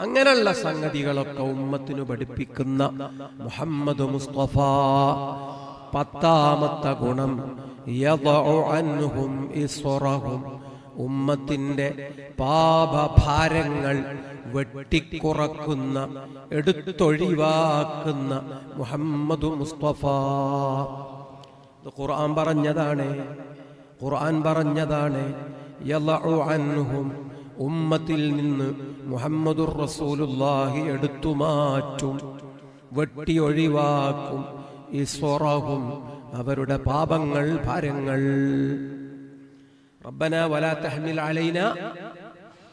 അങ്ങനെയുള്ള സംഗതികളൊക്കെ ഉമ്മത്തിനു പഠിപ്പിക്കുന്ന മുഹമ്മദ് മുസ്തഫ. പത്താമത്തെ ഗുണം ഉമ്മത്തിന്റെ പാപഭാരങ്ങൾ വെട്ടിക്കുറക്കുന്ന എടുത്തൊഴിവാക്കുന്ന മുഹമ്മദ് മുസ്തഫ. ഖുർആൻ പറഞ്ഞതാണ് ഖുർആൻ പറഞ്ഞതാണ് യലഉ അൻഹും ഉമ്മത്തിൽ നിന്ന് മുഹമ്മദുർ റസൂലുള്ളാഹി എടുത്തു മാറ്റും വെട്ടി ഒഴിവാക്കും ഇസ്വറഹും അവരുടെ പാപങ്ങൾ ഭാരങ്ങൾ ربنا ولا تحمل علينا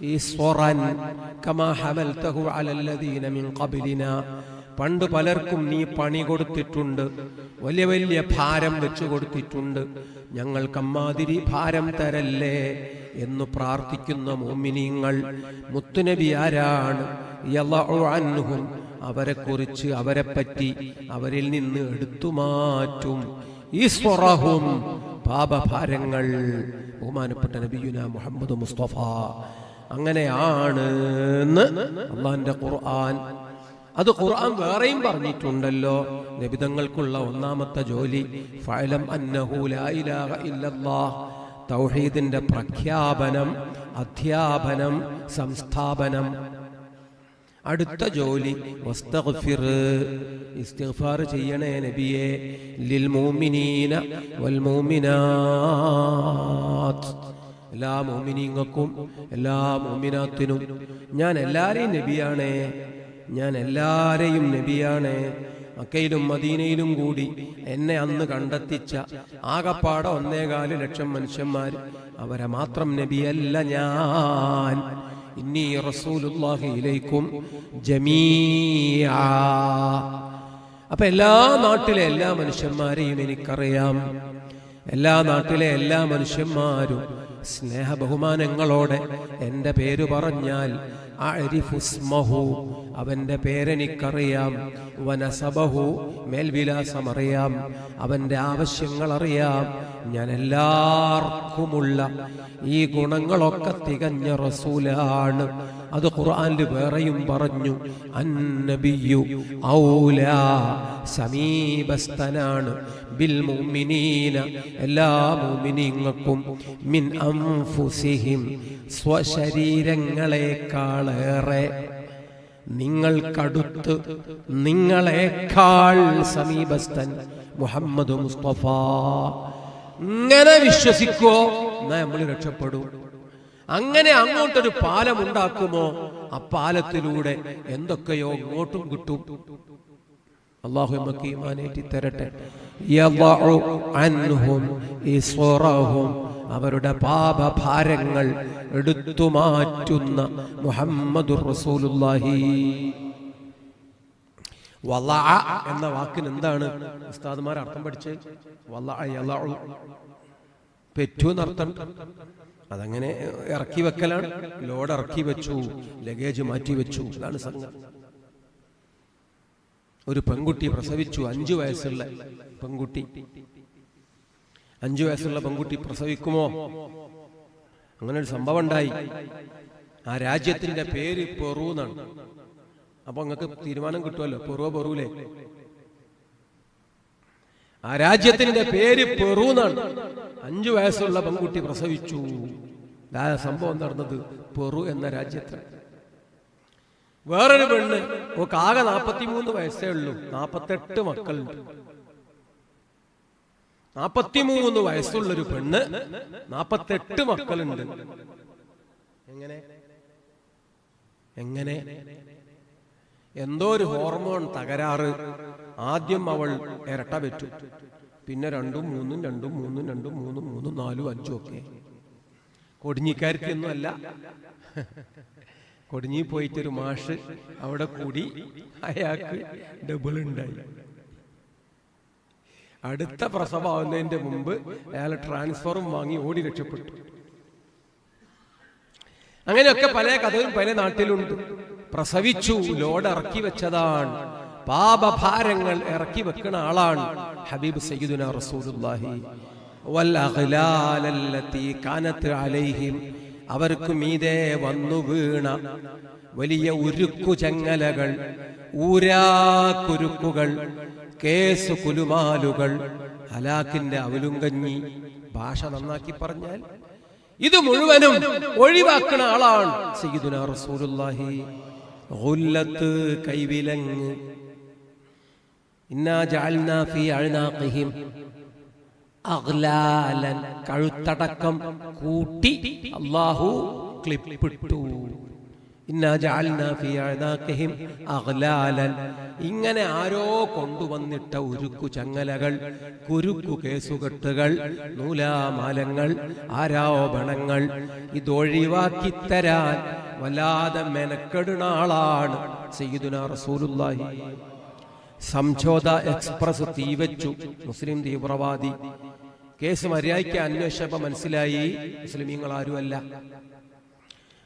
إصرا كما حملته على الذين من قبلنا പണ്ട് പലർക്കും നീ പണി കൊടുത്തിട്ടുണ്ട്. വലിയ വലിയ ഭാരം വെച്ചു കൊടുത്തിട്ടുണ്ട്. ഞങ്ങൾക്കമ്മാതിരി ഭാരം തരല്ലേ എന്ന് പ്രാർത്ഥിക്കുന്ന മോമിനിങ്ങൾ മുത്തുനബി ആരാണ്? യളഉ അൻഹും. അവരെ കുറിച്ച് അവരെ പറ്റി അവരിൽ നിന്ന് എടുത്തു മാറ്റും. സ്വറഹും പാപഭാരങ്ങൾ. ബഹുമാനപ്പെട്ട നബിയുന മുഹമ്മദ് മുസ്തഫ. അങ്ങനെയാണ് അള്ളാന്റെ ഖുർആൻ അത് ഖുർആൻ വേറെയും പറഞ്ഞിട്ടുണ്ടല്ലോ. നബിതങ്ങൾക്കുള്ള ഒന്നാമത്തെ ജോലി ഫഅലം അന്നഹു ലാ ഇലാഹ ഇല്ലല്ലാഹ്. തൗഹീദിന്റെ പ്രഖ്യാപനം അധ്യാപനം സംസ്ഥാപനം. അടുത്ത ജോലി ഇസ്തിഗ്ഫാർ ചെയ്യണേ നബിയെ. ലിൽ മുഅ്മിനീന വൽ മുഅ്മിനാത്ത്. എല്ലാ മോമിനിങ്ങൾക്കും എല്ലാ മോമിനാത്തിനും ഞാൻ എല്ലാരെയും നബിയാണേ. ഞാൻ എല്ലാരെയും നബിയാണ്. മക്കയിലും മദീനയിലും കൂടി എന്നെ അന്ന് കണ്ടെത്തിച്ച ആകപ്പാടെ ഒന്നേകാൽ ലക്ഷം മനുഷ്യന്മാർ. അവരെ മാത്രം നബിയല്ല ഞാൻ. ഇന്നീ റസൂലുള്ളാഹിയിലേക്കും ജമീആ അപ്പൊ എല്ലാ നാട്ടിലെ എല്ലാ മനുഷ്യന്മാരെയും എനിക്കറിയാം. എല്ലാ നാട്ടിലെ എല്ലാ മനുഷ്യന്മാരും സ്നേഹ ബഹുമാനങ്ങളോടെ എന്റെ പേര് പറഞ്ഞാൽ അരിഫുസ്മഹു. അവന്റെ പേരെനിക്കറിയാം. വനസബഹു മേൽവിലാസം അറിയാം അവന്റെ ആവശ്യങ്ങൾ അറിയാം ഞാൻ എല്ലാവർക്കുമുള്ള ഈ ഗുണങ്ങളൊക്കെ തികഞ്ഞ റസൂലാണ്. അത് ഖുർആനിൽ വേറെയും പറഞ്ഞു. അന്നബിയു ഔല സമീപസ്ഥനാണ്. ബിൽ മുഅ്മിനീന. എല്ലാ മുഅ്മിനീങ്ങൾക്കും മിൻ അൻഫുസിഹിം. സ്വശരീരങ്ങളെക്കാളേറെ നിങ്ങൾക്കടുത്ത് നിങ്ങളെക്കാൾ സമീപസ്ഥൻ മുഹമ്മദ് മുസ്തഫ. ഇങ്ങനെ വിശ്വസിക്കുവോ എന്നാ നമ്മൾ രക്ഷപ്പെടൂ. അങ്ങനെ അങ്ങോട്ടൊരു പാലം ഉണ്ടാക്കുമോ ആ പാലത്തിലൂടെ എന്തൊക്കെയോ ഇങ്ങോട്ടും കിട്ടും. അള്ളാഹു തരട്ടെ അവരുടെ പാപഭാരങ്ങൾ എടുത്തു മാറ്റുന്ന മുഹമ്മദ് വലഅ എന്ന വാക്കിന് എന്താണ് ഉസ്താദ്മാർ അർത്ഥം പഠിച്ച്? പെറ്റു എന്നർത്ഥം. അതങ്ങനെ ഇറക്കി വെക്കലാണ്. ലോഡ് ഇറക്കി വെച്ചു ലഗേജ് മാറ്റി വെച്ചു. അതാണ് സംഘം ഒരു പെൺകുട്ടി പ്രസവിച്ചു അഞ്ചു വയസ്സുള്ള പെൺകുട്ടി. അഞ്ചു വയസ്സുള്ള പെൺകുട്ടി പ്രസവിക്കുമോ? അങ്ങനെ ഒരു സംഭവം ഉണ്ടായി ആ രാജ്യത്തിന്റെ പേര് പെറു എന്നാണ്. അപ്പൊ നിങ്ങൾക്ക് തീരുമാനം കിട്ടുമല്ലോ? പെറുവോ പെറുവിലെ ആ രാജ്യത്തിന്റെ പേര് പെറു എന്നാണ്. അഞ്ചു വയസ്സുള്ള പെൺകുട്ടി പ്രസവിച്ചു. ആ സംഭവം നടന്നത് പെറു എന്ന രാജ്യത്ത്. വേറൊരു പെണ്ണ് ഓക്ക് ആകെ നാപ്പത്തിമൂന്ന് വയസ്സേ ഉള്ളൂ. നാപ്പത്തെട്ട് മക്കളുണ്ട്. നാപ്പത്തിമൂന്ന് വയസ്സുള്ളൊരു പെണ്ണ് നാപ്പത്തെട്ട് മക്കളുണ്ട്. എങ്ങനെ? എങ്ങനെ? എന്തോ ഒരു ഹോർമോൺ തകരാറ്. ആദ്യം അവൾ ഇരട്ട വെച്ചു പിന്നെ രണ്ടും മൂന്നും രണ്ടും മൂന്നും രണ്ടും മൂന്നും മൂന്നും നാലും അഞ്ചും ഒക്കെ. കൊടിഞ്ഞിക്കാരത്തിയൊന്നും അല്ല. കൊടിഞ്ഞി പോയിട്ടൊരു മാഷ് അവിടെ കൂടി അയാൾക്ക് ഡബിൾ ഉണ്ടായി. അടുത്ത പ്രസവമാവുന്നതിന്റെ മുമ്പ് അയാൾ ട്രാൻസ്ഫറും വാങ്ങി ഓടി രക്ഷപ്പെട്ടു. അങ്ങനെയൊക്കെ പല കഥകളും പല നാട്ടിലുണ്ട്. പ്രസവിച്ചു ലോഡ് ഇറക്കി വെച്ചതാണ്. പാപഭാരങ്ങൾ ഇറക്കി വെക്കുന്ന ആളാണ് ഹബീബ് സയ്യിദുന റസൂലുള്ളാഹി. വൽ അഗ്ലാലല്ലത്തി കാനത്ത് അലൈഹിം അവർക്ക് മീതെ വന്നു വീണ വലിയ ഉരുക്കു ചങ്ങലകൾ ഊരാക്കുരുക്കുകൾ കേസ് കുലുമാലുകൾ ഹലാക്കിന്റെ അവലുങ്കഞ്ഞി ഭാഷ നന്നാക്കി പറഞ്ഞാൽ ഇത് മുഴുവനും ഒഴിവാക്കുന്ന ആളാണ് സയ്യിദുന റസൂലുള്ളാഹി. ഗുല്ലത്ത് കൈവിലങ്ങ്. ഇന്നാ ജഅൽനാ ഫീ അഴ്നാഖിഹിം അഗ്ലാലൻ കഴുത്തടക്കം കൂട്ടി അള്ളാഹു ക്ലിപ്പിട്ടു. ഇങ്ങനെ ആരോ കൊണ്ടുവന്നിട്ട ഉരുക്കു ചങ്ങലകൾ കുരുക്കു കേസുകെട്ടുകൾ നൂലാമാലങ്ങൾ ആരോപണങ്ങൾ ഇതൊഴിവാക്കി തരാൻ വല്ലാതെ മെനക്കെടുന്ന ആളാണ് സയ്യിദുന റസൂലുള്ളാഹി. സംജോത എക്സ്പ്രസ് തീവച്ചു. മുസ്ലിം തീവ്രവാദി. കേസ് മര്യാദയ്ക്ക് അന്വേഷിച്ചപ്പോ മനസ്സിലായി മുസ്ലിമീങ്ങൾ ആരുമല്ല.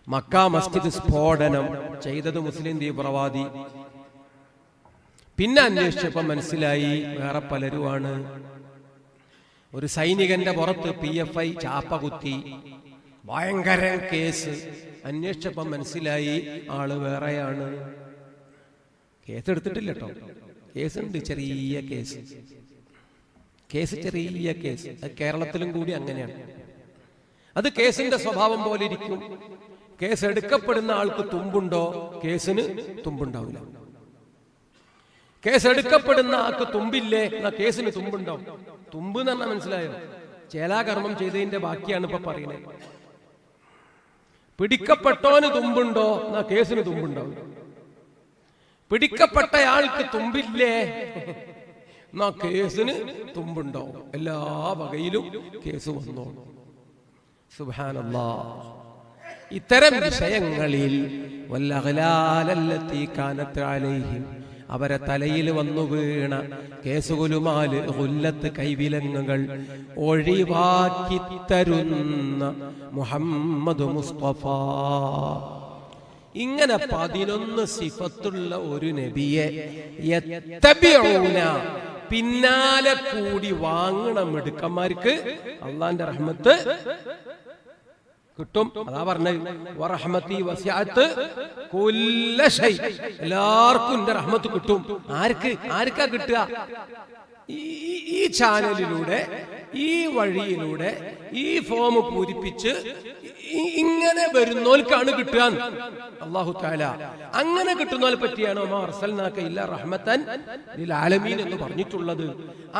മക്ക മസ്ജിദ് സ്ഫോടനം ചെയ്തത് മുസ്ലിം തീവ്രവാദി. പിന്നെ അന്വേഷിച്ചപ്പോ മനസ്സിലായി വേറെ പലരുമാണ്. ഒരു സൈനികന്റെ പുറത്ത് പി എഫ് ഐ ചാപ്പ കുത്തി ഭയങ്കര കേസ്. അന്വേഷിച്ചപ്പോ മനസ്സിലായി ആൾ വേറെയാണ്. കേസ് എടുത്തിട്ടില്ല കേട്ടോ കേസുണ്ട് ചെറിയ കേസ്. കേസ്. ചെറിയ കേസ്. അത് കേരളത്തിലും കൂടി അങ്ങനെയാണ്. അത് കേസിന്റെ സ്വഭാവം പോലെ ഇരിക്കും. കേസ് എടുക്കപ്പെടുന്ന ആൾക്ക് തുമ്പുണ്ടോ? കേസിന് തുമ്പുണ്ടാവില്ല. കേസ് എടുക്കപ്പെടുന്ന ആൾക്ക് തുമ്പില്ലേ? എന്നാ കേസിന് തുമ്പുണ്ടാവും തുമ്പ് എന്ന് പറഞ്ഞാൽ മനസ്സിലായോ? ചേലാകർമ്മം ചെയ്തതിന്റെ ബാക്കിയാണ് ഇപ്പൊ പറയുന്നത്. പിടിക്കപ്പെട്ടോന് തുമ്പുണ്ടോ? എന്നാ കേസിന് തുമ്പുണ്ടാവും പിടിക്കപ്പെട്ടയാൾക്ക് തുമ്പില്ലേ? എന്നാ കേസിന് തുമ്പുണ്ടാവും. എല്ലാ വകയിലും കേസ് വന്നോളും. സുബാനല്ലാ ഇത്തരം വിഷയങ്ങളിൽ അവരെ തലയിൽ വന്നു വീണ കേസുകുലുമാൽ കൊല്ലത്ത് കൈവിലങ്ങുകൾ ഒഴിവാക്കി തരുന്ന മുഹമ്മദ് മുസ്തഫ. ഇങ്ങനെ പതിനൊന്ന് സിഫത്തുള്ള ഒരു നബിയെ പിന്നാലെ കൂടി വാങ്ങണം മിടുക്കന്മാർക്ക്. അള്ളാന്റെ റഹ്മത്ത് കിട്ടും. അതാ പറഞ്ഞത്. എല്ലാവർക്കും എന്റെ റഹ്മത്ത് കിട്ടും. ആർക്ക്? ആർക്കാ കിട്ടുക? ഈ ചാനലിലൂടെ ഈ വഴിയിലൂടെ ഈ ഫോം പൂരിപ്പിച്ച് ഇങ്ങനെ വരുന്നോൽക്കാണ് കിട്ടുക അള്ളാഹു താല അങ്ങനെ കിട്ടുന്നോൽ പറ്റിയാണ് ഇല്ല റഹ്മത്തൻ ആലമീൻ എന്ന് പറഞ്ഞിട്ടുള്ളത്.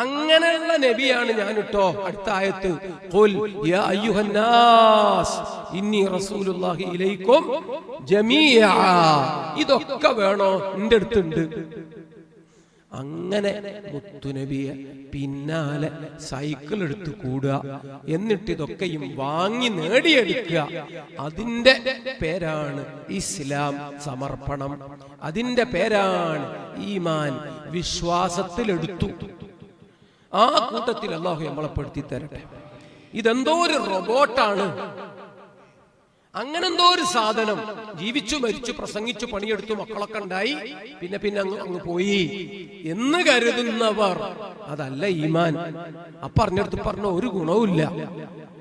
അങ്ങനെയുള്ള നബിയാണ് ഞാൻ ഇട്ടോ അടുത്ത ആയത്ത്. ഖുൽ യാ അയ്യുഹന്നാസ് ഇന്നി റസൂലുള്ളാഹി ഇലൈക്കും ഇതൊക്കെ വേണോ? എന്റെ അടുത്തുണ്ട്. അങ്ങനെ മുത്തുനബിയെ പിന്നാലെ സൈക്കിൾ എടുത്ത് കൂടുക. എന്നിട്ട് ഇതൊക്കെയും വാങ്ങി നേടിയെടുക്കുക. അതിന്റെ പേരാണ് ഇസ്ലാം സമർപ്പണം. അതിന്റെ പേരാണ് ഈമാൻ വിശ്വാസത്തിലെടുത്തു. ആ കൂട്ടത്തിൽ അള്ളാഹു നമ്മളെ പെടുത്തി തരട്ടെ ഇതെന്തോ ഒരു റോബോട്ടാണ്. അങ്ങനെ എന്തോ ഒരു സാധനം. ജീവിച്ചു മരിച്ചു പ്രസംഗിച്ചു പണിയെടുത്തു മക്കളൊക്കെ ഉണ്ടായി. പിന്നെ പിന്നെ അങ്ങ് അങ്ങ് പോയി. എന്ന് കരുതുന്നവർ അതല്ല ഈമാൻ. അപ്പറഞ്ഞെടുത്ത് പറഞ്ഞ ഒരു ഗുണവുമില്ല.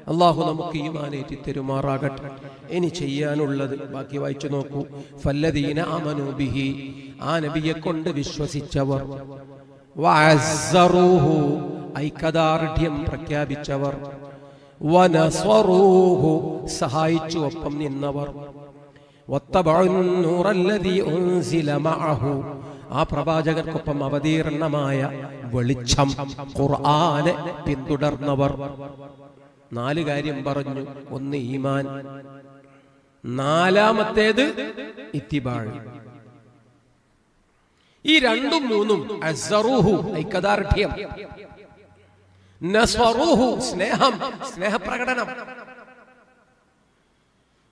അള്ളാഹു നമുക്ക് ഈമാനേറ്റി തെരുമാറാകട്ടെ. ഇനി ചെയ്യാനുള്ളത് ബാക്കി വായിച്ചു നോക്കൂ. ഫല്ലദീന അമനൂബിഹി ആ നബിയെ കൊണ്ട് വിശ്വസിച്ചവർ. ഐക്യദാർഢ്യം പ്രഖ്യാപിച്ചവർ. വനസ്വറൂഹു സഹായിച്ചു ഒപ്പം നിന്നവർ. ആ പ്രവാചകർക്കൊപ്പം അവതീർണമായ വെളിച്ചം ഖുർആനെ പിന്തുടർന്നവർ. നാല് കാര്യം പറഞ്ഞു ഒന്ന് ഈമാൻ നാലാമത്തേത് ഇത്തിബാഴ് ഈ രണ്ടും മൂന്നും ഐക്യദാർഢ്യം സ്നേഹം സ്നേഹപ്രകടനം.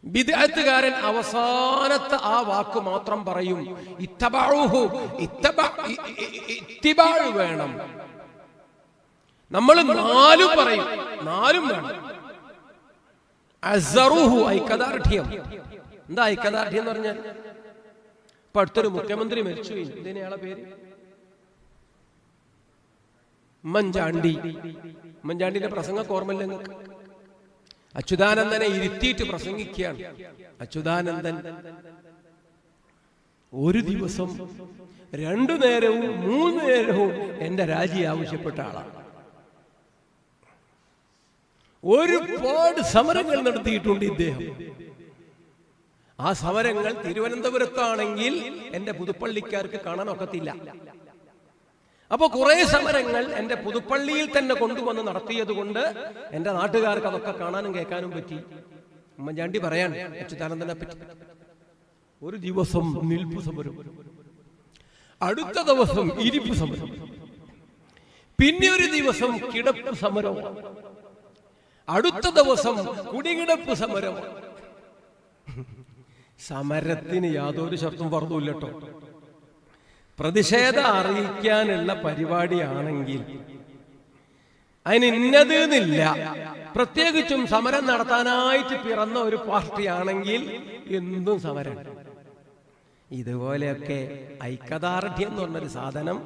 ബിദ്അത്തുകാരൻ അവസാനത്തെ ആ വാക്ക് മാത്രം പറയും. ഇത്തബഅൂഹു ഇത്തബ ഇ- ഇ- ഇ- ഇത്തിബാഴ് വേണം. നമ്മൾ നാലും പറയും. നാലും വേണം. അസറുഹു ഐക്യദാർഢ്യം. എന്താ ഐക്യദാർഢ്യം എന്ന് പറഞ്ഞാൽ? ഇപ്പൊ അടുത്തൊരു മുഖ്യമന്ത്രി മരിച്ചു. ഇതിനെയാളെ പേര്? ഉമ്മൻചാണ്ടി മഞ്ചാണ്ടിന്റെ പ്രസംഗം ഓർമ്മയില്ല നിങ്ങൾക്ക്? അച്യുതാനന്ദനെ ഇരുത്തിയിട്ട് പ്രസംഗിക്കുകയാണ്. അച്യുതാനന്ദൻ ഒരു ദിവസം രണ്ടു നേരവും മൂന്ന് നേരവും എന്റെ രാജി ആവശ്യപ്പെട്ട ആളാണ് ഒരുപാട് സമരങ്ങൾ നടത്തിയിട്ടുണ്ട് ഇദ്ദേഹം. ആ സമരങ്ങൾ തിരുവനന്തപുരത്താണെങ്കിൽ എന്റെ പുതുപ്പള്ളിക്കാർക്ക് കാണാൻ ഒക്കത്തില്ല. അപ്പൊ കുറെ സമരങ്ങൾ എന്റെ പുതുപ്പള്ളിയിൽ തന്നെ കൊണ്ടുവന്ന് നടത്തിയത് കൊണ്ട് എന്റെ നാട്ടുകാർക്ക് അതൊക്കെ കാണാനും കേൾക്കാനും പറ്റി. ഉമ്മൻചാണ്ടി പറയാൻ അച്യുതാനന്ദനെ പറ്റി. ഒരു ദിവസം നിൽപ്പ് സമരം. അടുത്ത ദിവസം ഇരിപ്പ് സമരം. പിന്നെ ഒരു ദിവസം കിടപ്പ് സമരം. അടുത്ത ദിവസം കുടികിടപ്പ് സമരം. സമരത്തിന് യാതൊരു ശർത്തും പറഞ്ഞില്ല കേട്ടോ. പ്രതിഷേധം അറിയിക്കാനുള്ള പരിപാടിയാണെങ്കിൽ അതിന് ഇന്നത് എന്നില്ല പ്രത്യേകിച്ചും സമരം നടത്താനായിട്ട് പിറന്ന ഒരു പാർട്ടിയാണെങ്കിൽ എന്തും സമരം. ഇതുപോലെയൊക്കെ ഐക്യദാർഢ്യം എന്ന് പറഞ്ഞൊരു സാധനം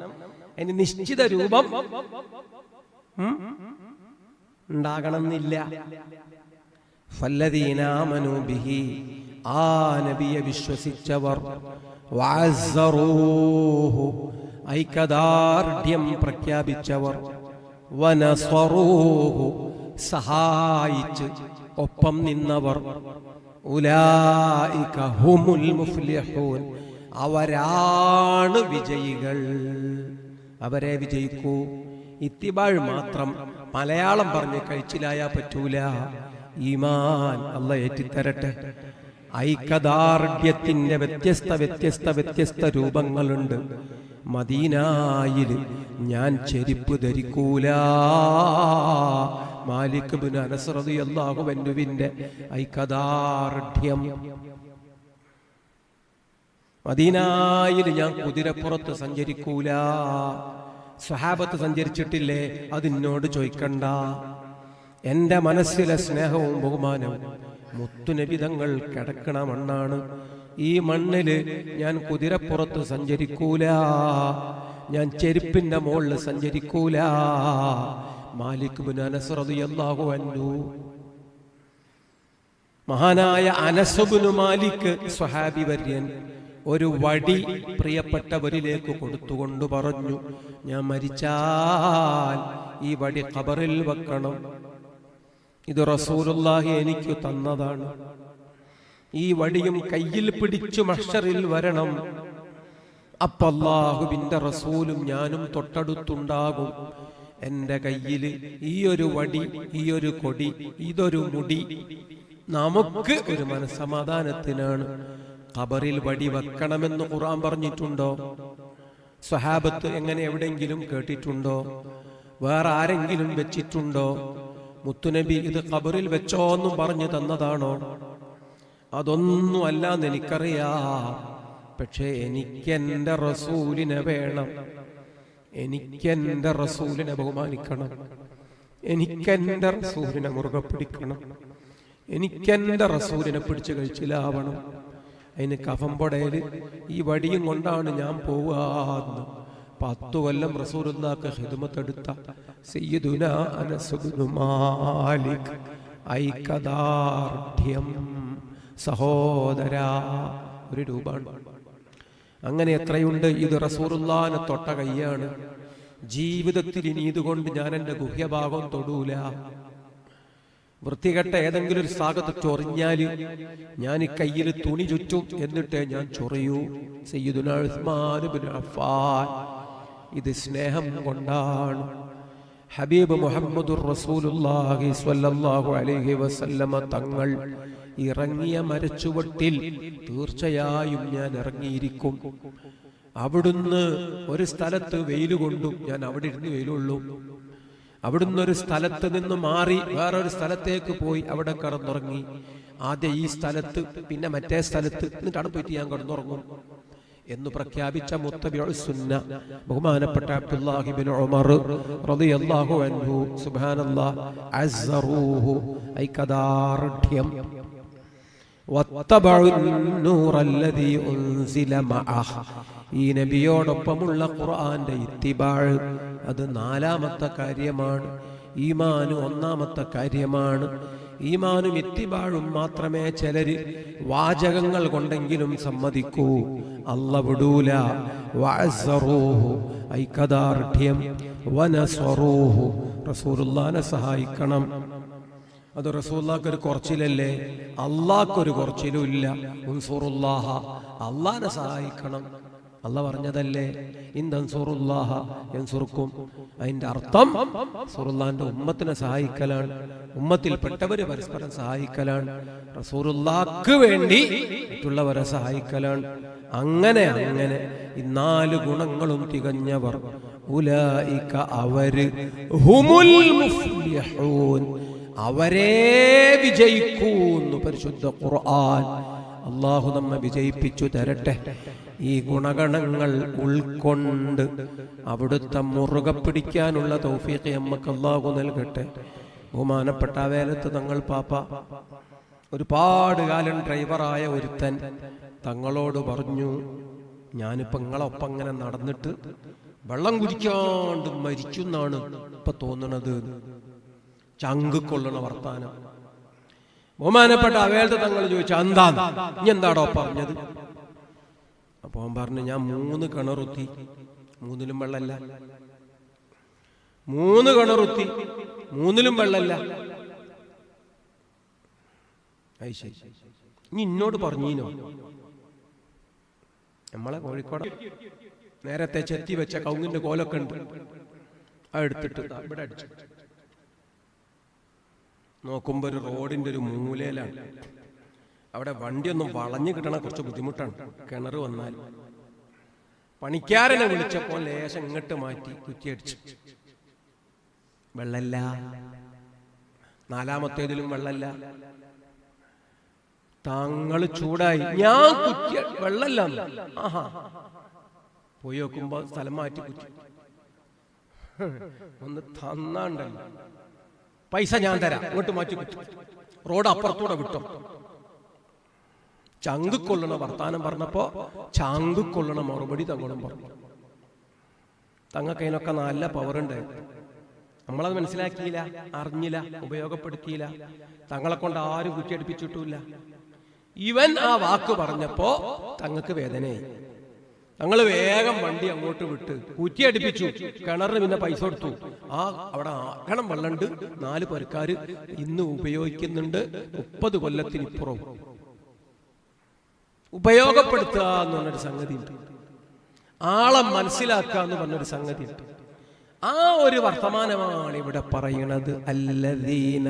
അതിന് നിശ്ചിത രൂപം ഉണ്ടാകണം ഉണ്ടാകണമെന്നില്ല. ഫല്ലദീനാമനു ബിഹി ആ നബിയെ വിശ്വസിച്ചവർ ഐക്യദാർഢ്യം പ്രഖ്യാപിച്ചവർ വനസ്വറൂഹു. സഹായിച്ച് ഒപ്പം നിന്നവർ. മുഫ്ലിഹൂൻ. അവരാണ് വിജയികൾ. അവരെ വിജയിക്കൂ. ഇത്തിബാഴ് മാത്രം മലയാളം പറഞ്ഞ് കഴിച്ചിലായാ പറ്റൂല. ഈമാൻ അല്ല ഏറ്റിത്തരട്ടെ. ഐക്യദാർഢ്യത്തിന്റെ വ്യത്യസ്ത വ്യത്യസ്ത വ്യത്യസ്ത രൂപങ്ങളുണ്ട്. മദീനായിൽ ഞാൻ ചെരുപ്പ് ധരിക്കൂല. മാലിക് ബിൻ അനസ് റളിയല്ലാഹു അൻഹുവിന്റെ ഐക്യദാർഢ്യം. മദീനായിൽ ഞാൻ കുതിരപ്പുറത്ത് സഞ്ചരിക്കൂല. സ്വഹാബത്ത് സഞ്ചരിച്ചിട്ടില്ലേ? അതിനോട് ചോദിക്കണ്ട. എന്റെ മനസ്സിലെ സ്നേഹവും ബഹുമാനവും മുത്തുനബിതങ്ങൾ കിടക്കണ മണ്ണാണ്. ഈ മണ്ണിൽ ഞാൻ കുതിരപ്പുറത്ത് സഞ്ചരിക്കൂല. ഞാൻ ചെരുപ്പിന്റെ മുകളിൽ സഞ്ചരിക്കൂല. മാലിക് ബിൻ മഹാനായ അനസബുനു മാലിക് സ്വഹാബി വര്യൻ ഒരു വടി പ്രിയപ്പെട്ടവരിലേക്ക് കൊടുത്തുകൊണ്ട് പറഞ്ഞു ഞാൻ മരിച്ചാൽ ഈ വടി ഖബറിൽ വെക്കണം. ഇത് റസൂലുള്ളാഹി എനിക്ക് തന്നതാണ്. ഈ വടിയും കയ്യിൽ പിടിച്ചു മഷറിൽ വരണം. അപ്പൊ അള്ളാഹുവിന്റെ റസൂലും ഞാനും തൊട്ടടുത്തുണ്ടാകും. എന്റെ കയ്യിൽ ഈ ഒരു വടി ഈ ഒരു കൊടി ഇതൊരു മുടി. നമുക്ക് ഒരു മനസമാധാനത്തിനാണ് ഖബറിൽ വടി വെക്കണമെന്ന് ഖുർആൻ പറഞ്ഞിട്ടുണ്ടോ? സ്വഹാബത്ത് എങ്ങനെ എവിടെയെങ്കിലും കേട്ടിട്ടുണ്ടോ? വേറെ ആരെങ്കിലും വെച്ചിട്ടുണ്ടോ? മുത്തുനബി ഇത് കബറിൽ വെച്ചോ എന്നും പറഞ്ഞു തന്നതാണോ? അതൊന്നും അല്ലാന്ന് എനിക്കറിയാം പക്ഷേ എനിക്കെന്റെ റസൂലിനെ വേണം. എനിക്കെന്റെ റസൂലിനെ ബഹുമാനിക്കണം. എനിക്കെന്റെ റസൂലിനെ മുറുകെ പിടിക്കണം. എനിക്കെന്റെ റസൂലിനെ പിടിച്ചു കഴിച്ചിലാവണം. അതിന് കഫമ്പടയിൽ ഈ വടിയും കൊണ്ടാണ് ഞാൻ പോവാന്ന്. പത്തു കൊല്ലം റസൂലുള്ളാക്ക് ഹിദ്മത്തെടുത്ത സയ്യിദുന അനസുബ്നു മാലിക് ഐക്യദാർഢ്യം സഹോദര ഒരു രൂപമാണ്. അങ്ങനെ എത്രയുണ്ട്? ഇത് റസൂറുല്ലാനെ തൊട്ട കൈയാണ്. ജീവിതത്തിൽ ഇനി ഇതുകൊണ്ട് ഞാൻ എന്റെ ഗുഹ്യഭാഗം തൊടൂല. വൃത്തികെട്ട ഏതെങ്കിലും ഒരു സാഗത്ത് ചൊറിഞ്ഞാൽ ഞാൻ ഈ കയ്യിൽ തുണി ചുറ്റും എന്നിട്ട് ഞാൻ ചൊറിയൂ. സയ്യിദുനാ ഉസ്മാൻ അഫ്ഫാൻ ഇത് സ്നേഹം കൊണ്ടാണ്. ഹബീബ് മുഹമ്മദുർ റസൂലുള്ളാഹി സ്വല്ലല്ലാഹു അലൈഹി വസല്ലമ തങ്ങൾ ഇറങ്ങിയ മരച്ചുവട്ടിൽ തീർച്ചയായും ഞാൻ ഇറങ്ങിയിരിക്കും. അവിടുന്ന് ഒരു സ്ഥലത്ത് വെയിൽ കൊണ്ടും ഞാൻ അവിടെ ഇരുന്ന് വെയിലുള്ളൂ അവിടുന്ന് ഒരു സ്ഥലത്ത് നിന്ന് മാറി വേറൊരു സ്ഥലത്തേക്ക് പോയി അവിടെ കിടന്നുറങ്ങി. ആദ്യം ഈ സ്ഥലത്ത് പിന്നെ മറ്റേ സ്ഥലത്ത്. എന്നിട്ടാണ് പോയിട്ട് ഞാൻ കിടന്നുറങ്ങും. എന്ന് പ്രഖ്യാപിച്ച മുത്തബിയുന്ന ബഹുമാനപ്പെട്ട അബ്ദുല്ലാഹിബിൻ ഉമർ റളിയല്ലാഹു അൻഹു. ഈ നബിയോടൊപ്പമുള്ള ഖുർആന്റെ ഇത്തിബാഴ് അത് നാലാമത്തെ കാര്യമാണ്. ഈമാനു ഒന്നാമത്തെ കാര്യമാണ്. ഈമാനും ഇത്തിബാഴും മാത്രമേ ചിലര് വാചകങ്ങൾ കൊണ്ടെങ്കിലും സമ്മതിക്കൂ. അല്ല വിടൂല. റസൂലുള്ളാനെ സഹായിക്കണം. അത് റസൂല്ലാക്ക് ഒരു കുറച്ചിലല്ലേ? അള്ളാഹ്ക്കൊരു കുറച്ചിലും ഇല്ല. അള്ളാനെ സഹായിക്കണം. അല്ല പറഞ്ഞതല്ലേ? ഇന്ദൻസുറുല്ലാഹ എൻസുറുക്കും അതിന്റെ അർത്ഥം സുറുല്ലാന്റെ ഉമ്മത്തിനെ സഹായിക്കലാണ്. ഉമ്മത്തിൽപ്പെട്ടവര് പരസ്പരം സഹായിക്കലാണ്. റസൂറുല്ലാക്ക് വേണ്ടി മറ്റുള്ളവരെ സഹായിക്കലാണ്. അങ്ങനെ അങ്ങനെ ഈ നാല് ഗുണങ്ങളും തികഞ്ഞവർ അവർ ഹുമുൽ മുഫ്ലിഹൂൻ. അവരെ വിജയിക്കൂന്നു പരിശുദ്ധ ഖുർആൻ. അള്ളാഹു നമ്മെ വിജയിപ്പിച്ചു തരട്ടെ. ഈ ഗുണഗണങ്ങൾ ഉൾക്കൊണ്ട് അവിടുത്തെ മുറുകെ പിടിക്കാനുള്ള തൗഫീഖ് നമ്മക്ക് അള്ളാഹു നൽകട്ടെ. ബഹുമാനപ്പെട്ട വേലത്ത് തങ്ങൾ പാപ്പ ഒരുപാട് കാലം ഡ്രൈവറായ ഒരുത്തൻ തങ്ങളോട് പറഞ്ഞു ഞാനിപ്പോ നിങ്ങളൊപ്പം അങ്ങനെ നടന്നിട്ട് വെള്ളം കുടിക്കാണ്ട് മരിച്ചു എന്നാണ് ഇപ്പൊ തോന്നണത്. ചങ്ക് കൊള്ളണ വർത്താനം. ബഹുമാനപ്പെട്ട അവേലത്തെ തങ്ങൾ ചോദിച്ചു എന്താ ഇനി എന്താടോ പറഞ്ഞത്? അപ്പൊ അവൻ പറഞ്ഞു ഞാൻ മൂന്ന് കിണറുത്തി മൂന്നിലും വെള്ളല്ല. മൂന്ന് കിണറുത്തി മൂന്നിലും ശരി. ഇനി ഇന്നോട് പറഞ്ഞീനോ? നമ്മളെ കോഴിക്കോട് നേരത്തെ ചെത്തി വെച്ച കൗങ്ങിന്റെ കോലൊക്കെ ഉണ്ട്. എടുത്തിട്ട് ഇവിടെ അടിച്ചു. നോക്കുമ്പോ ഒരു റോഡിന്റെ ഒരു മൂലയിലാണ്. അവിടെ വണ്ടിയൊന്നും വളഞ്ഞു കിട്ടണ കുറച്ച് ബുദ്ധിമുട്ടാണ്. കിണർ വന്നാൽ. പണിക്കാരനെ വിളിച്ചപ്പോൾ ലേശം ഇങ്ങോട്ട് മാറ്റി കുറ്റിയടിച്ചു വെള്ളല്ല നാലാമത്തേതിലും വെള്ളല്ല താങ്കൾ ചൂടായി. ഞാൻ കുറ്റി വെള്ളല്ല ആഹാ. പോയി നോക്കുമ്പോ സ്ഥലം മാറ്റി കുറ്റി. ഒന്ന് തന്നാണ്ടല്ലോ. പൈസ ഞാൻ തരാം. ഇങ്ങോട്ട് മാറ്റി കുറ്റി. റോഡ് അപ്പുറത്തൂടെ വിട്ടോ. ചങ്ക് കൊള്ളണ വർത്താനം പറഞ്ഞപ്പോ ചങ്ക് കൊള്ളണ മറുപടി തങ്ങളും പറഞ്ഞു. തങ്ങൾക്ക് അതിനൊക്കെ നല്ല ഉണ്ട്. നമ്മളത് മനസ്സിലാക്കിയില്ല അറിഞ്ഞില്ല ഉപയോഗപ്പെടുത്തിയില്ല. തങ്ങളെ കൊണ്ട് ആരും കുറ്റിയടിപ്പിച്ചിട്ടില്ല ഇവൻ ആ വാക്ക് പറഞ്ഞപ്പോ തങ്ങൾക്ക് വേദനയായി. ഞങ്ങൾ വേഗം വണ്ടി അങ്ങോട്ട് വിട്ട് കുറ്റിയടിപ്പിച്ചു. കിണറിന് പിന്നെ പൈസ കൊടുത്തു. ആ അവിടെ ആകണം വെള്ളണ്ട് നാല് പേർക്കാര് ഇന്ന് ഉപയോഗിക്കുന്നുണ്ട്. മുപ്പത് കൊല്ലത്തിന് ഇപ്പുറവും ഉപയോഗപ്പെടുത്തുക എന്ന് പറഞ്ഞൊരു സംഗതി ഉണ്ട് ആളെ മനസ്സിലാക്കുക എന്ന് പറഞ്ഞൊരു സംഗതി ഉണ്ട് ആ ഒരു വർത്തമാനമാണ് ഇവിടെ പറയുന്നത് അല്ലദീന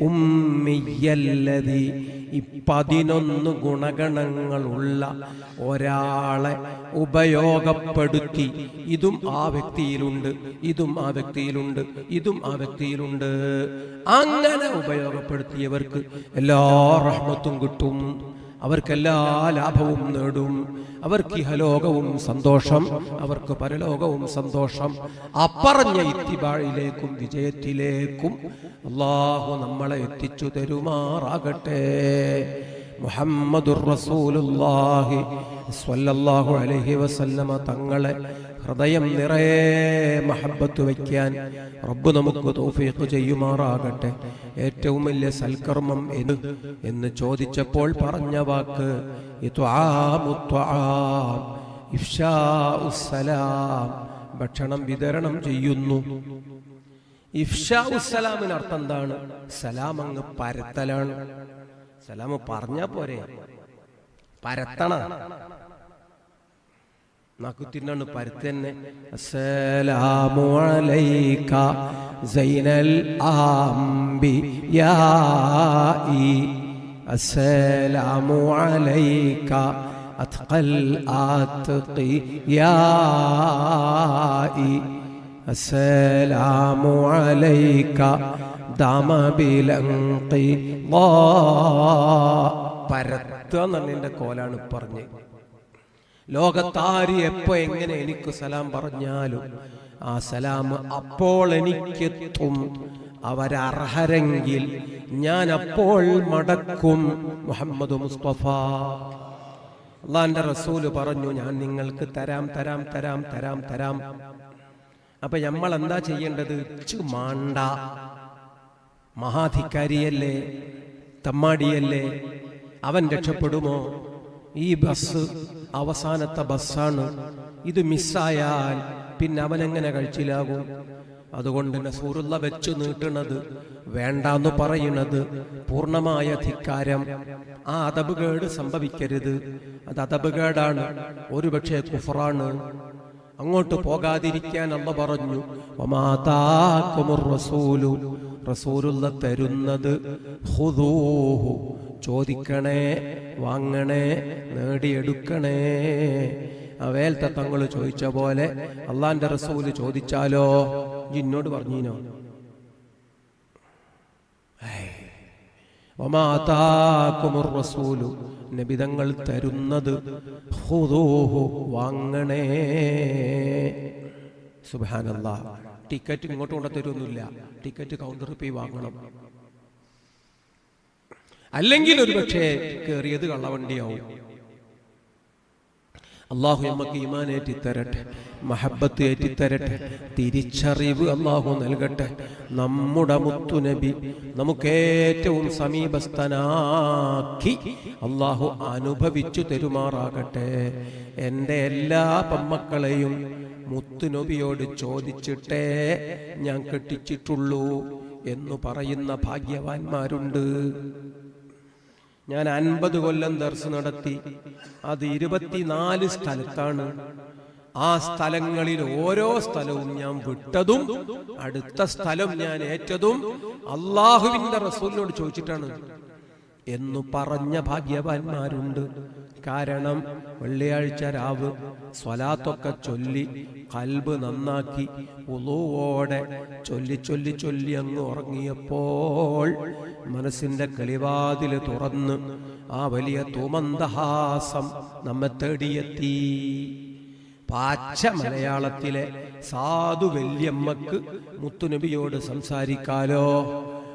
ഉമ്മിയ്യല്ലദീ ഈ പതിനൊന്ന് ഗുണഗണങ്ങളുള്ള ഒരാളെ ഉപയോഗപ്പെടുത്തി. ഇതും ആ വ്യക്തിയിലുണ്ട് ഇതും ആ വ്യക്തിയിലുണ്ട് ഇതും ആ വ്യക്തിയിലുണ്ട്. അങ്ങനെ ഉപയോഗപ്പെടുത്തിയവർക്ക് എല്ലാ റഹ്മത്തും കിട്ടും. അവർക്ക് എല്ലാ ലാഭവും നേടും. അവർക്ക് ഇഹലോകവും സന്തോഷം. അവർക്ക് പരലോകവും സന്തോഷം. അപ്പറഞ്ഞ ഇത്തിബാഴിലേക്കും വിജയത്തിലേക്കും അള്ളാഹു നമ്മളെ എത്തിച്ചു തരുമാറാകട്ടെ. മുഹമ്മദുർ റസൂലുല്ലാഹി സ്വല്ലല്ലാഹു അലൈഹി വസല്ലമ തങ്ങളെ ഹൃദയം നിറയെ മഹബത്ത് വയ്ക്കാൻ റബ്ബ് നമുക്ക് തൗഫീഖ് ചെയ്യുമാറാകട്ടെ. ഏറ്റവും വലിയ സൽക്കർമ്മം എന്ന് എന്ന് ചോദിച്ചപ്പോൾ പറഞ്ഞ വാക്ക് ഇഫ്ശാഉസ് ഭക്ഷണം വിതരണം ചെയ്യുന്നു. ഇഫ്ഷാസ്സലാമിന് അർത്ഥം എന്താണ്? സലാം അങ്ങ് പരത്തലാണ്. സലാം പറഞ്ഞാ പോരെ. പരത്തണ. നക്കുത്തിന്നാണ് പരുത്തന്നെ അസ്സലാമു അലൈക സൈനൽ ആംബിയായി അസ്സലാമു അലൈക അത്ഖൽ ആത്ഖിയായി അസ്സലാമു അലൈക ദമബിലങ്കി പരത്തുക എന്നതിന്റെ കോലാണ് പറഞ്ഞത് ലോകത്താര് എപ്പോ എങ്ങനെ എനിക്ക് സലാം പറഞ്ഞാലും ആ സലാം അപ്പോൾ എനിക്കെത്തും. അവരർഹരെങ്കിൽ ഞാൻ അപ്പോൾ മടക്കും. മുഹമ്മദ് മുസ്തഫ. അള്ളാന്റെ റസൂൽ പറഞ്ഞു ഞാൻ നിങ്ങൾക്ക് തരാം തരാം തരാം തരാം തരാം. അപ്പൊ നമ്മൾ എന്താ ചെയ്യേണ്ടത്? ഇച്ചു മാണ്ട. മഹാധികാരിയല്ലേ? തമ്മാടിയല്ലേ? അവൻ രക്ഷപ്പെടുമോ? ഈ ബസ് അവസാനത്തെ ബസ്സാണ്. ഇത് മിസ്സായാൽ പിന്നെ അവനെങ്ങനെ കഴിച്ചിലാകും? അതുകൊണ്ട് നസൂറുള്ള വെച്ചു നീട്ടുന്നത് വേണ്ടാന്ന് പറയുന്നത് പൂർണമായ ധിക്കാരം. ആ അതബുകേട് സംഭവിക്കരുത്. അത് അതബുകേടാണ് ഒരുപക്ഷെ കുഫറാണ്. അങ്ങോട്ട് പോകാതിരിക്കാൻ അമ്മ പറഞ്ഞു റസൂലു. റസൂലുള്ള തരുന്നത് ചോദിക്കണേ വാങ്ങണേ നേടിയെടുക്കണേ. അവേൽത്തെ തങ്ങൾ ചോദിച്ച പോലെ അള്ളാന്റെ റസൂൽ ചോദിച്ചാലോ? ഇജ്ജ് എന്നോട് പറഞ്ഞീനോ? റസൂലു. തരുന്നത് വാങ്ങണേ. സുബാനല്ല ടിക്കറ്റ് ഇങ്ങോട്ട് കൊണ്ടു തരുന്നില്ല ടിക്കറ്റ് കൗണ്ടറിൽ പോയി വാങ്ങണം. അല്ലെങ്കിൽ ഒരു പക്ഷേ കയറിയത് കള്ളവണ്ടിയാവും. അള്ളാഹു നമുക്ക് ഇമാനേറ്റി തരട്ടെ മഹബത്ത് ഏറ്റി തരട്ടെ തിരിച്ചറിവ് അള്ളാഹു നൽകട്ടെ. നമ്മുടെ മുത്തുനബി നമുക്ക് ഏറ്റവും സമീപസ്ഥനാക്കി അള്ളാഹു അനുഭവിച്ചു തരുമാറാകട്ടെ. എന്റെ എല്ലാ പമ്മക്കളെയും മുത്തുനബിയോട് ചോദിച്ചിട്ടേ ഞാൻ കെട്ടിച്ചിട്ടുള്ളൂ എന്ന് പറയുന്ന ഭാഗ്യവാന്മാരുണ്ട്. ഞാൻ അൻപത് കൊല്ലം ദർശ നടത്തി. അത് ഇരുപത്തിനാല് സ്ഥലത്താണ്. ആ സ്ഥലങ്ങളിൽ ഓരോ സ്ഥലവും ഞാൻ വിട്ടതും അടുത്ത സ്ഥലം ഞാൻ ഏറ്റതും അള്ളാഹുവിന്റെ റസൂലിനോട് ചോദിച്ചിട്ടാണ്. എന്നു പറഞ്ഞ ഭാഗ്യവാന്മാരുണ്ട്. കാരണം വെള്ളിയാഴ്ച രാവ് സ്വലാത്തൊക്കെ ചൊല്ലി കൽബ് നന്നാക്കി ഉളുവോടെ ചൊല്ലി ചൊല്ലി ചൊല്ലി അങ്ങ് ഉറങ്ങിയപ്പോൾ മനസ്സിന്റെ കളിവാതിൽ തുറന്ന് ആ വലിയ തുമന്ദഹാസം നമ്മെ തേടിയെത്തി. പാച്ച മലയാളത്തിലെ സാധു വല്യമ്മക്ക് മുത്തുനബിയോട് സംസാരിക്കാലോ.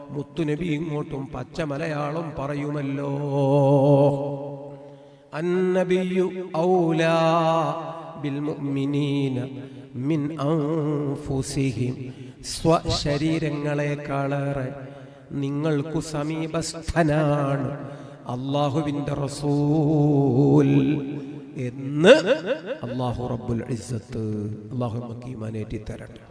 മുത്തുനബി ഇങ്ങോട്ടും പച്ച മലയാളം പറയുമല്ലോ. അന്നബിയു ഔലാ ബിൽമുഅ്മിനീന മിൻ സ്വശരീരങ്ങളെക്കാളേറെ നിങ്ങൾക്കു സമീപസ്ഥനാണ് അള്ളാഹുവിന്റെ റസൂൽ എന്ന് അള്ളാഹു റബ്ബുൽ ഇസ്സത്ത് അള്ളാഹു മക്കീമാനേറ്റി തരട്ടെ